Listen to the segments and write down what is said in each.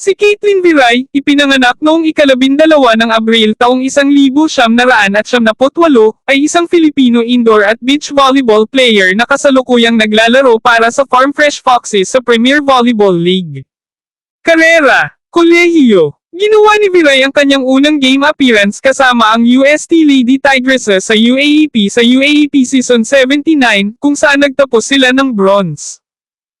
Si Caitlin Viray, ipinanganak noong ikalabindalawa ng Abril taong isang libo siyam naraan at siyam naputwalo, ay isang Filipino indoor at beach volleyball player na kasalukuyang naglalaro para sa Farm Fresh Foxes sa Premier Volleyball League. Karera, Kolehiyo, Ginawa ni Viray ang kanyang unang game appearance kasama ang UST Lady Tigresses sa UAAP sa UAAP Season 79 kung saan nagtapos sila ng bronze.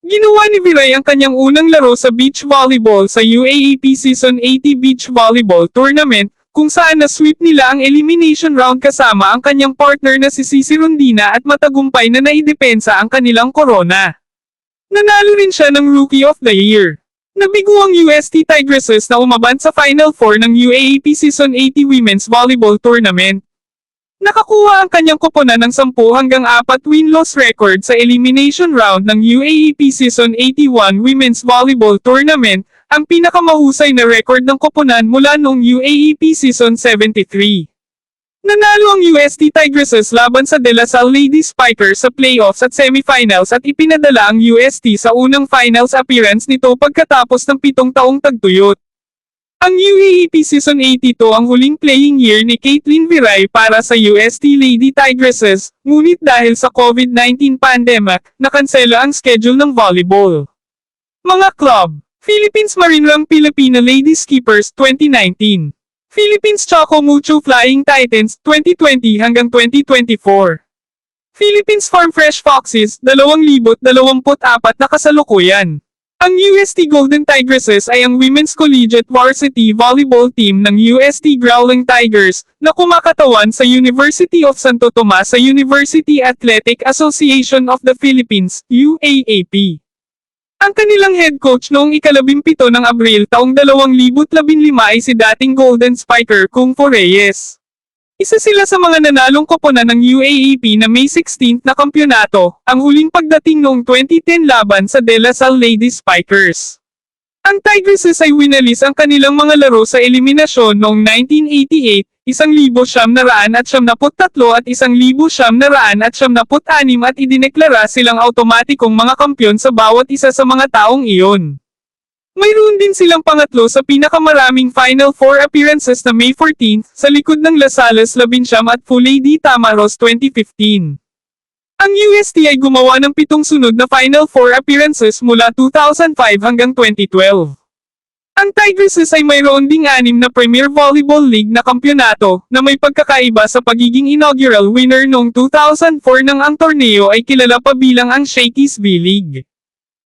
Ginawa ni Viray ang kanyang unang laro sa beach volleyball sa UAAP Season 80 Beach Volleyball Tournament, kung saan na-sweep nila ang elimination round kasama ang kanyang partner na si Cici Rondina at matagumpay na naidepensa ang kanilang korona. Nanalo rin siya ng Rookie of the Year. Nabigo ang UST Tigresses na umaban sa Final Four ng UAAP Season 80 Women's Volleyball Tournament. Nakakuha ang kanyang koponan ng 10 hanggang 4 win-loss record sa elimination round ng UAAP Season 81 Women's Volleyball Tournament, ang pinakamahusay na record ng koponan mula noong UAAP Season 73. Nanalo ang UST Tigresses laban sa De La Salle Lady Spikers sa playoffs at semifinals at ipinadala ang UST sa unang finals appearance nito pagkatapos ng pitong taong tagtuyot. Ang UAAP Season 82 ang huling playing year ni Caitlin Viray para sa UST Lady Tigresses, ngunit dahil sa COVID-19 pandemic, nakansela ang schedule ng volleyball. Mga club, Philippines Marinlang Filipino Lady Skippers 2019, Philippines Choco Mucho Flying Titans 2020 hanggang 2024. Philippines Farm Fresh Foxes 2024 na kasalukuyan. Ang UST Golden Tigresses ay ang Women's Collegiate Varsity Volleyball Team ng UST Growling Tigers, na kumakatawan sa University of Santo Tomas sa University Athletic Association of the Philippines, UAAP. Ang kanilang head coach noong ikalabimpito ng Abril taong 2015 ay si dating Golden Spiker Kung Fu Reyes. Isa sila sa mga nanalong koponan ng UAAP na May 16 na kampyonato, ang huling pagdating noong 2010 laban sa De La Salle Lady Spikers. Ang Tigresses ay winalis ang kanilang mga laro sa eliminasyon noong 1988, isang libo siyam na raan at siyam naput tatlo at isang libo siyam na raan at siyam naput anim at idineklara silang automatikong mga kampyon sa bawat isa sa mga taong iyon. Mayroon din silang pangatlo sa pinakamaraming Final Four appearances na May 14 sa likod ng Lasales Labinsyam at Fulady Tamaros 2015. Ang UST ay gumawa ng pitong sunod na Final Four appearances mula 2005 hanggang 2012. Ang Tigresses ay mayroon ding anim na Premier Volleyball League na kampyonato na may pagkakaiba sa pagiging inaugural winner noong 2004 nang ang torneo ay kilala pa bilang ang Shakey's V-League.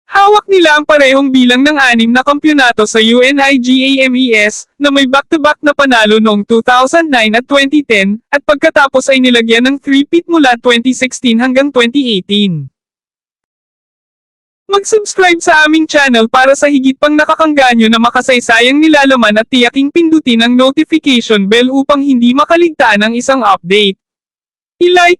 Hawak nila ang parehong bilang ng anim na kampyonato sa UNIGAMES, na may back-to-back na panalo noong 2009 at 2010, at pagkatapos ay nilagyan ng 3-peat mula 2016 hanggang 2018. Mag-subscribe sa aming channel para sa higit pang nakakangganyo na makasaysayang nilalaman at tiyaking pindutin ang notification bell upang hindi makaligtaan ang isang update. I-like,